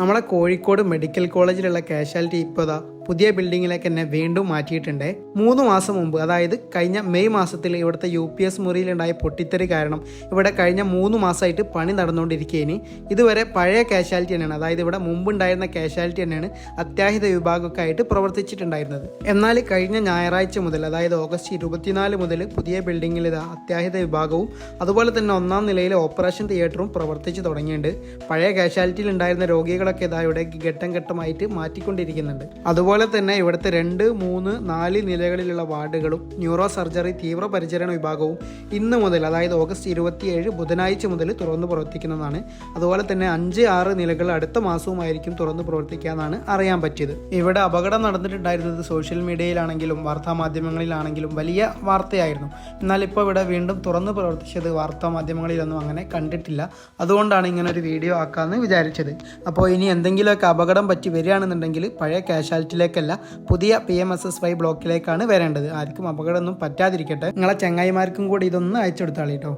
നമ്മളെ Kozhikode medical കോളേജിലുള്ള casualty ഇപ്പോൾ പുതിയ ബിൽഡിങ്ങിലേക്ക് തന്നെ വീണ്ടും മാറ്റിയിട്ടുണ്ട്. മൂന്ന് മാസം മുമ്പ് അതായത് കഴിഞ്ഞ മെയ് മാസത്തിൽ ഇവിടുത്തെ യു പി എസ് മുറിയിലുണ്ടായ പൊട്ടിത്തെറി കാരണം ഇവിടെ കഴിഞ്ഞ മൂന്ന് മാസമായിട്ട് പണി നടന്നുകൊണ്ടിരിക്കുകയാണ് ഇതുവരെ പഴയ കാഷ്വാലിറ്റി തന്നെയാണ്. അതായത് ഇവിടെ മുമ്പുണ്ടായിരുന്ന കാഷ്വാലിറ്റി തന്നെയാണ് അത്യാഹിത വിഭാഗമൊക്കെ ആയിട്ട് പ്രവർത്തിച്ചിട്ടുണ്ടായിരുന്നത്. എന്നാൽ കഴിഞ്ഞ ഞായറാഴ്ച മുതൽ അതായത് ഓഗസ്റ്റ് ഇരുപത്തിനാല് മുതൽ പുതിയ ബിൽഡിങ്ങിൽ അത്യാഹിത വിഭാഗവും അതുപോലെ തന്നെ ഒന്നാം നിലയിലെ ഓപ്പറേഷൻ തിയേറ്ററും പ്രവർത്തിച്ചു തുടങ്ങിയിട്ടുണ്ട്. പഴയ കാഷ്വാലിറ്റിയിൽ ഉണ്ടായിരുന്ന രോഗികളൊക്കെ ഇതാ ഇവിടെ ഘട്ടം ഘട്ടമായിട്ട് മാറ്റിക്കൊണ്ടിരിക്കുന്നുണ്ട്. അതുപോലെ തന്നെ ഇവിടുത്തെ രണ്ട് മൂന്ന് നാല് നിലകളിലുള്ള വാർഡുകളും ന്യൂറോ സർജറി തീവ്രപരിചരണ വിഭാഗവും ഇന്ന് മുതൽ അതായത് ഓഗസ്റ്റ് ഇരുപത്തിയേഴ് ബുധനാഴ്ച മുതൽ തുറന്നു പ്രവർത്തിക്കുന്നതാണ്. അതുപോലെ തന്നെ അഞ്ച് ആറ് നിലകൾ അടുത്ത മാസവുമായിരിക്കും തുറന്നു പ്രവർത്തിക്കാന്നാണ് അറിയാൻ പറ്റിയത്. ഇവിടെ അപകടം നടന്നിട്ടുണ്ടായിരുന്നത് സോഷ്യൽ മീഡിയയിലാണെങ്കിലും വാർത്താ മാധ്യമങ്ങളിലാണെങ്കിലും വലിയ വാർത്തയായിരുന്നു. എന്നാൽ ഇപ്പോൾ ഇവിടെ വീണ്ടും തുറന്നു പ്രവർത്തിച്ചത് വാർത്താ മാധ്യമങ്ങളിലൊന്നും അങ്ങനെ കണ്ടിട്ടില്ല. അതുകൊണ്ടാണ് ഇങ്ങനെ ഒരു വീഡിയോ ആക്കാമെന്ന് വിചാരിച്ചത്. അപ്പോൾ ഇനി എന്തെങ്കിലുമൊക്കെ അപകടം പറ്റി വരികയാണെന്നുണ്ടെങ്കിൽ പഴയ കാഷ്വാലിറ്റിയിലേക്കല്ല പുതിയ P M S S Y ബ്ലോക്കിലേക്കാണ് വരേണ്ടത്. ആർക്കും അപകടമൊന്നും പറ്റാതിരിക്കട്ടെ. നിങ്ങളെ ചങ്ങായിമാർക്കും കൂടി ഇതൊന്ന് അയച്ചു കൊടുത്താളി കേട്ടോ